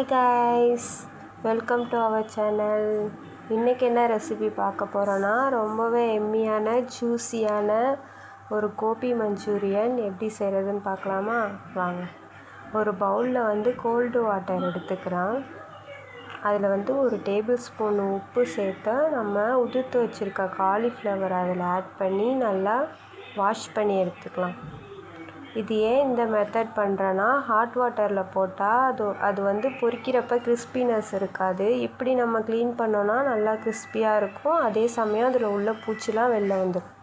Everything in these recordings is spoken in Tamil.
Hi guys welcome to our channel இன்றைக்கி என்ன ரெசிபி பார்க்க போகிறோன்னா ரொம்பவே எம்மியான ஜூஸியான ஒரு கோபி மஞ்சூரியன் எப்படி செய்கிறதுன்னு பார்க்கலாமா? வாங்க. ஒரு பவுலில் வந்து கோல்டு வாட்டர் எடுத்துக்கிறேன். அதில் வந்து ஒரு டேபிள் ஸ்பூன் உப்பு சேர்த்து நம்ம உதிர்த்து வச்சுருக்க காலிஃப்ளவர் அதில் ஆட் பண்ணி நல்லா வாஷ் பண்ணி எடுத்துக்கலாம். இது ஏன் இந்த மெத்தட் பண்ணுறேன்னா ஹாட் வாட்டரில் போட்டால் அது அது வந்து பொறிக்கிறப்ப கிறிஸ்பினஸ் இருக்காது. இப்படி நம்ம க்ளீன் பண்ணோன்னா நல்லா கிறிஸ்பியாக இருக்கும். அதே சமயம் அதில் உள்ள பூச்சிலாம் வெளில வந்துடும்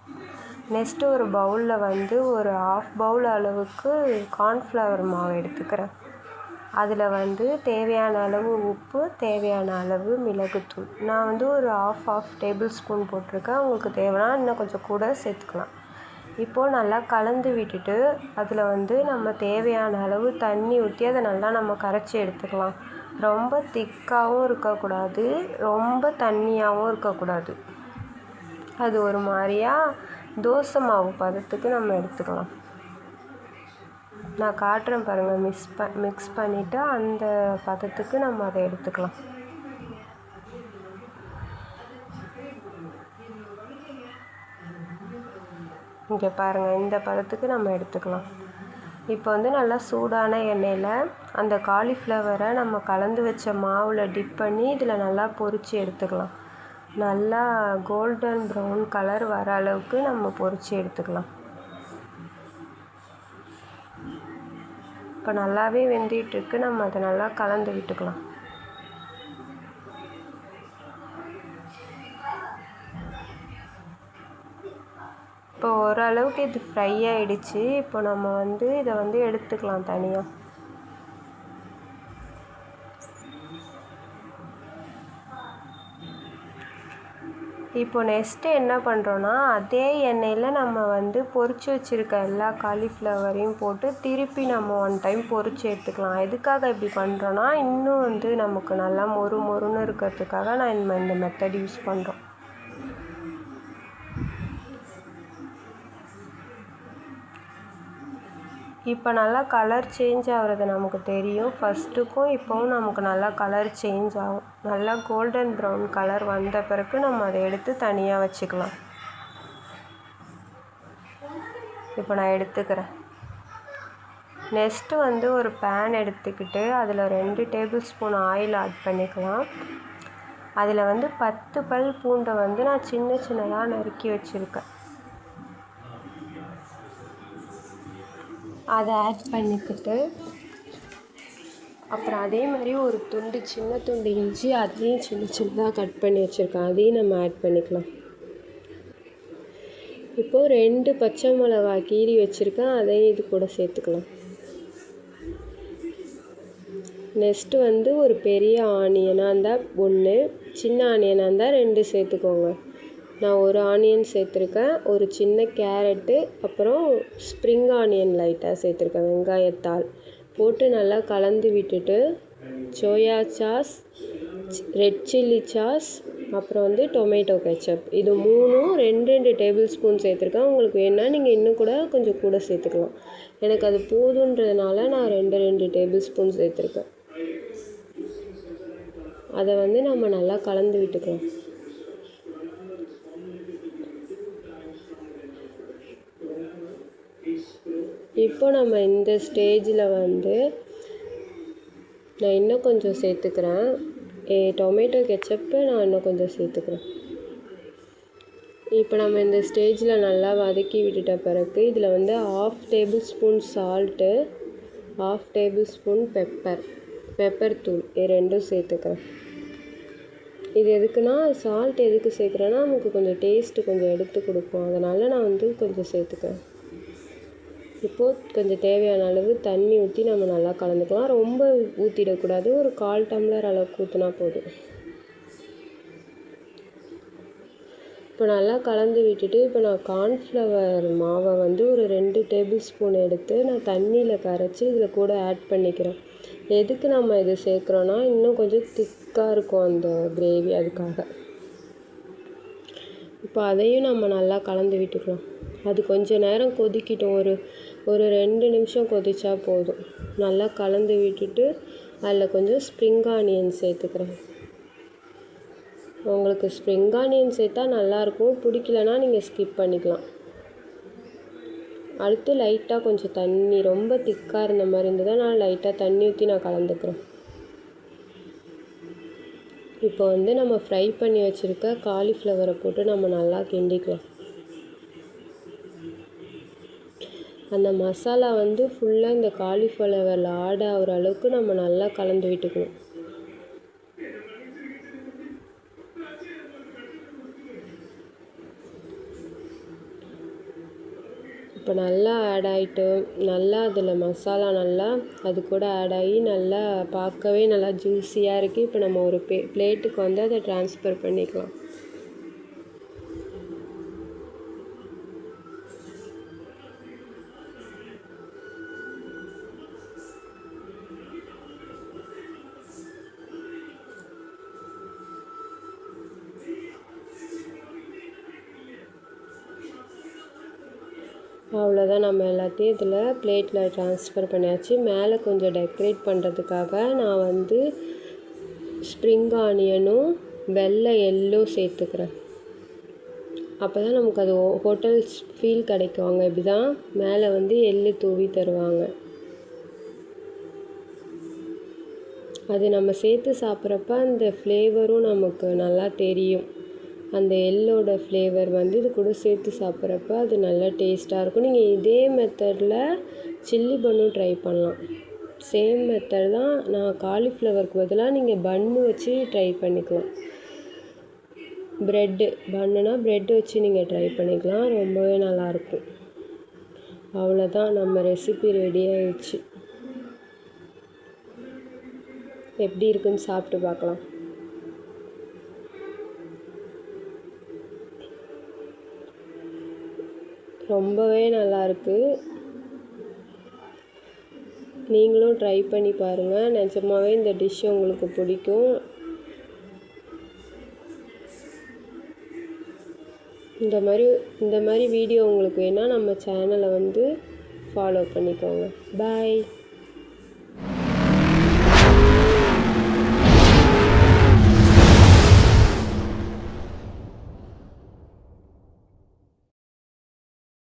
நெக்ஸ்ட்டு ஒரு பவுலில் வந்து ஒரு ஆஃப் பவுல் அளவுக்கு கார்ன்ஃப்ளவர் மாவு எடுத்துக்கிறேன். அதில் வந்து தேவையான அளவு உப்பு தேவையான அளவு மிளகுத்தூள். நான் வந்து ஒரு ஆஃப் ஆஃப் டேபிள் ஸ்பூன் போட்டிருக்கேன். உங்களுக்கு தேவைன்னா இன்னும் கொஞ்சம் கூட சேர்த்துக்கலாம். இப்போது நல்லா கலந்து விட்டுட்டு அதில் வந்து நம்ம தேவையான அளவு தண்ணி ஊற்றி அதை நல்லா நம்ம கரைச்சி எடுத்துக்கலாம். ரொம்ப திக்காகவும் இருக்கக்கூடாது ரொம்ப தண்ணியாகவும் இருக்கக்கூடாது. அது ஒரு மாதிரியாக தோசை மாவு பதத்துக்கு நம்ம எடுத்துக்கலாம். நான் காட்டுறேன் பாருங்கள் மிக்ஸ் ப மிக்ஸ் பண்ணிவிட்டு அந்த பதத்துக்கு நம்ம அதை எடுத்துக்கலாம். இங்கே பாருங்கள் இந்த பதத்துக்கு நம்ம எடுத்துக்கலாம். இப்போ வந்து நல்லா சூடான எண்ணெயில் அந்த காலிஃப்ளவரை நம்ம கலந்து வச்ச மாவில் டிப் பண்ணி இதில் நல்லா பொரித்து எடுத்துக்கலாம். நல்லா கோல்டன் ப்ரௌன் கலர் வர அளவுக்கு நம்ம பொரித்து எடுத்துக்கலாம். இப்போ நல்லாவே வெந்திட்டுருக்கு நம்ம அதை நல்லா கலந்து விட்டுக்கலாம். இப்போ ஓரளவுக்கு இது ஃப்ரை ஆகிடுச்சு இப்போ நம்ம வந்து இதை வந்து எடுத்துக்கலாம் தனியாக இப்போ நெக்ஸ்ட்டு என்ன பண்ணுறோன்னா அதே எண்ணெயில் நம்ம வந்து பொறிச்சு வச்சுருக்க எல்லா காலிஃப்ளவரையும் போட்டு திருப்பி நம்ம ஒன் டைம் பொறிச்சு எடுத்துக்கலாம். எதுக்காக இப்படி பண்ணுறோன்னா இன்னும் வந்து நமக்கு நல்லா மொறு மொறுன்னு இருக்கிறதுக்காக நான் இந்த மெத்தட் யூஸ் பண்ணுறோம் இப்போ நல்லா கலர் சேஞ்ச் ஆகிறது நமக்கு தெரியும். ஃபஸ்ட்டுக்கும் இப்போவும் நமக்கு நல்லா கலர் சேஞ்ச் ஆகும். நல்லா கோல்டன் ப்ரௌன் கலர் வந்த பிறகு நம்ம அதை எடுத்து தனியாக வச்சுக்கலாம். இப்போ நான் எடுத்துக்கிறேன். நெக்ஸ்ட்டு வந்து ஒரு பேன் எடுத்துக்கிட்டு அதில் ரெண்டு டேபிள் ஸ்பூன் ஆயில் ஆட் பண்ணிக்கலாம். அதில் வந்து பத்து பல் பூண்டை வந்து நான் சின்ன சின்னதாக நறுக்கி வச்சுருக்கேன். அதை ஆட் பண்ணிக்கிட்டு அப்புறம் அதே மாதிரி ஒரு துண்டு சின்ன துண்டு இஞ்சி அதையும் சின்ன சின்னதாக கட் பண்ணி வச்சுருக்கேன். அதையும் நம்ம ஆட் பண்ணிக்கலாம். இப்போது ரெண்டு பச்சை மிளகா கீறி வச்சுருக்கேன். அதையும் இது கூட சேர்த்துக்கலாம். நெக்ஸ்ட்டு வந்து ஒரு பெரிய ஆனியனாக இருந்தால் ஒன்று சின்ன ஆனியனாக இருந்தால் ரெண்டு சேர்த்துக்கோங்க. நான் ஒரு ஆனியன் சேர்த்துருக்கேன் ஒரு சின்ன கேரட்டு அப்புறம் ஸ்ப்ரிங் ஆனியன் லைட்டாக சேர்த்துருக்கேன் வெங்காயத்தால். போட்டு நல்லா கலந்து விட்டுட்டு soya sauce red chilli sauce அப்புறம் வந்து டொமேட்டோ கெச்சப் இது மூணும் ரெண்டு ரெண்டு டேபிள் ஸ்பூன் சேர்த்துருக்கேன். உங்களுக்கு வேணால் நீங்கள் இன்னும் கூட கொஞ்சம் கூட சேர்த்துக்கலாம். எனக்கு அது போதுன்றதுனால நான் ரெண்டு ரெண்டு டேபிள் ஸ்பூன் சேர்த்துருக்கேன். அதை வந்து நம்ம நல்லா கலந்து விட்டுக்கலாம். இப்போ நம்ம இந்த ஸ்டேஜில் வந்து நான் இன்னும் கொஞ்சம் சேர்த்துக்கிறேன். டொமேட்டோ கெச்சப்பு நான் இன்னும் கொஞ்சம் சேர்த்துக்கிறேன். இப்போ நம்ம இந்த ஸ்டேஜில் நல்லா வதக்கி விட்டுட்ட பிறகு இதில் வந்து half tablespoon salt half tablespoon pepper pepper தூள் இது ரெண்டும் சேர்த்துக்கிறேன். இது எதுக்குன்னா சால்ட் எதுக்கு சேர்க்குறேன்னா நமக்கு கொஞ்சம் டேஸ்ட்டு கொஞ்சம் எடுத்து கொடுக்கும். அதனால் நான் வந்து கொஞ்சம் சேர்த்துக்கிறேன். இப்போது கொஞ்சம் தேவையான அளவு தண்ணி ஊற்றி நம்ம நல்லா கலந்துக்கலாம். ரொம்ப ஊற்றிடக்கூடாது ஒரு கால் டம்ளர் அளவுக்கு ஊற்றினா போதும். இப்போ நல்லா கலந்து விட்டுட்டு இப்போ நான் கார்ன்ஃப்ளவர் மாவை வந்து ஒரு ரெண்டு டேபிள் ஸ்பூன் எடுத்து நான் தண்ணியில் கரைச்சி இதில் கூட ஆட் பண்ணிக்கிறேன். எதுக்கு நம்ம இது சேர்க்குறோன்னா இன்னும் கொஞ்சம் திக்காக இருக்கும் அந்த கிரேவி அதுக்காக. இப்போ அதையும் நம்ம நல்லா கலந்து விட்டுக்கலாம். அது கொஞ்சம் நேரம் கொதிக்கட்டும். ஒரு ஒரு ரெண்டு நிமிஷம் கொதித்தா போதும். நல்லா கலந்து விட்டுட்டு அதில் கொஞ்சம் ஸ்ப்ரிங் ஆனியன் சேர்த்துக்கிறேன். உங்களுக்கு ஸ்ப்ரிங் ஆனியன் சேர்த்தா நல்லாயிருக்கும் பிடிக்கலனா நீங்கள் ஸ்கிப் பண்ணிக்கலாம். அடுத்து லைட்டாக கொஞ்சம் தண்ணி ரொம்ப திக்காக இருந்த மாதிரி இருந்தது நான் லைட்டாக தண்ணி ஊற்றி நான் கலந்துக்கிறேன். இப்போ வந்து நம்ம ஃப்ரை பண்ணி வச்சுருக்க காலிஃப்ளவரை போட்டு நம்ம நல்லா கிண்டிக்கலாம். அந்த மசாலா வந்து ஃபுல்லாக இந்த காலிஃப்ளவரில் ஆட் ஆகிற அளவுக்கு நம்ம நல்லா கலந்து விட்டுக்கணும். இப்போ நல்லா ஆட் ஆகிட்டு நல்லா அதில் மசாலா நல்லா அது கூட ஆட் ஆகி நல்லா பார்க்கவே நல்லா ஜூஸியாக இருக்குது இப்போ நம்ம ஒரு பே பிளேட்டுக்கு வந்து அதை ட்ரான்ஸ்ஃபர் பண்ணிக்கலாம். அவ்வளோதான் நம்ம எல்லாத்தையும் இதில் பிளேட்டில் ட்ரான்ஸ்ஃபர் பண்ணியாச்சு. மேலே கொஞ்சம் டெக்கரேட் பண்ணுறதுக்காக நான் வந்து ஸ்ப்ரிங் ஆனியனும் வெள்ளை எள்ளும் சேர்த்துக்கிறேன். அப்போ தான் நமக்கு அது ஹோட்டல்ஸ் ஃபீல் கிடைக்கும் இப்படி தான் மேலே வந்து எள்ளு தூவி தருவாங்க. அது நம்ம சேர்த்து சாப்பிட்றப்ப அந்த ஃப்ளேவரும் நமக்கு நல்லா தெரியும். அந்த எள்ளோட ஃப்ளேவர் வந்து இது கூட சேர்த்து சாப்பிட்றப்ப அது நல்லா டேஸ்ட்டாக இருக்கும். நீங்கள் இதே மெத்தடில் சில்லி பன்னும் ட்ரை பண்ணலாம். சேம் மெத்தட் தான் நான் காலிஃப்ளவருக்கு பதிலாக நீங்கள் பன்னு வச்சு ட்ரை பண்ணிக்கலாம். ப்ரெட்டு பன்னுனா ப்ரெட் வச்சு நீங்கள் ட்ரை பண்ணிக்கலாம். ரொம்பவே நல்லாயிருக்கும் அவ்வளோதான் நம்ம ரெசிபி ரெடி ஆயிடுச்சு. எப்படி இருக்குன்னு சாப்பிட்டு பார்க்கலாம். ரொம்பவே நல்லாயிருக்கு. நீங்களும் ட்ரை பண்ணி பாருங்கள் நிஜமாகவே இந்த டிஷ் உங்களுக்கு பிடிக்கும். இந்த மாதிரி இந்த மாதிரி வீடியோ உங்களுக்கு வேணால் நம்ம சேனலை வந்து ஃபாலோ பண்ணிக்கோங்க. பாய்